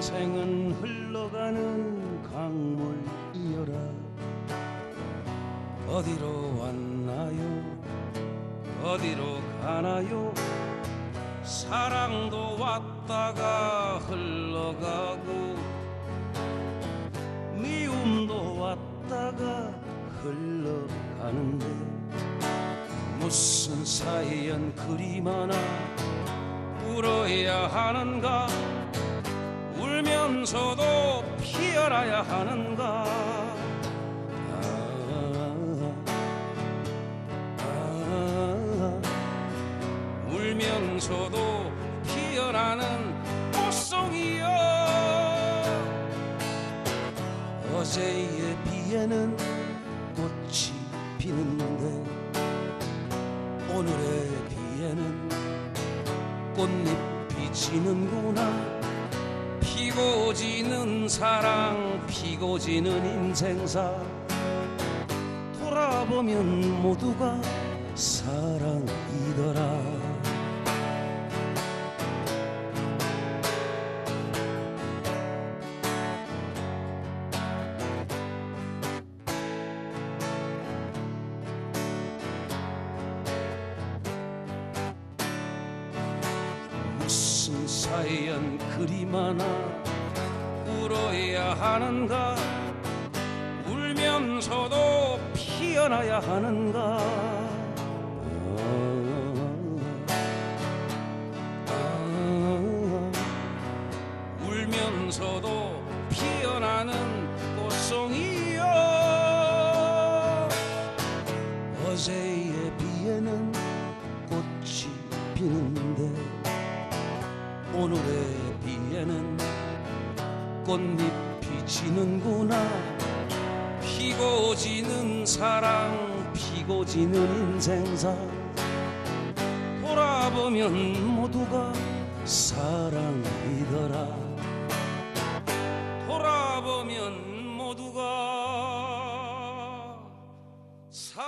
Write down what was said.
인생은 흘러가는 강물이여라. 어디로 왔나요? 어디로 가나요? 사랑도 왔다가 흘러가고 미움도 왔다가 흘러가는데 무슨 사이엔 그리 많아 울어야 하는가 울면서도 피어나야 하는가? 아, 아, 울면서도 피어나는 꽃송이여. 어제의 비에는 꽃이 피는데 오늘의 비에는 꽃잎이 지는구나 피고 지는 사랑 피고 지는 인생사. 돌아보면 모두가 사연 그리 많아 울어야 하는가? 울면서도 피어나야 하는가? 아, 아, 울면서도 피어나는 꽃송이여. 어제의 비에는 꽃이 피는데 오늘의 비에는 꽃잎이 지는구나. 피고 지는 사랑 피고 지는 인생상 돌아보면 모두가 사랑이더라. 돌아보면 모두가 사랑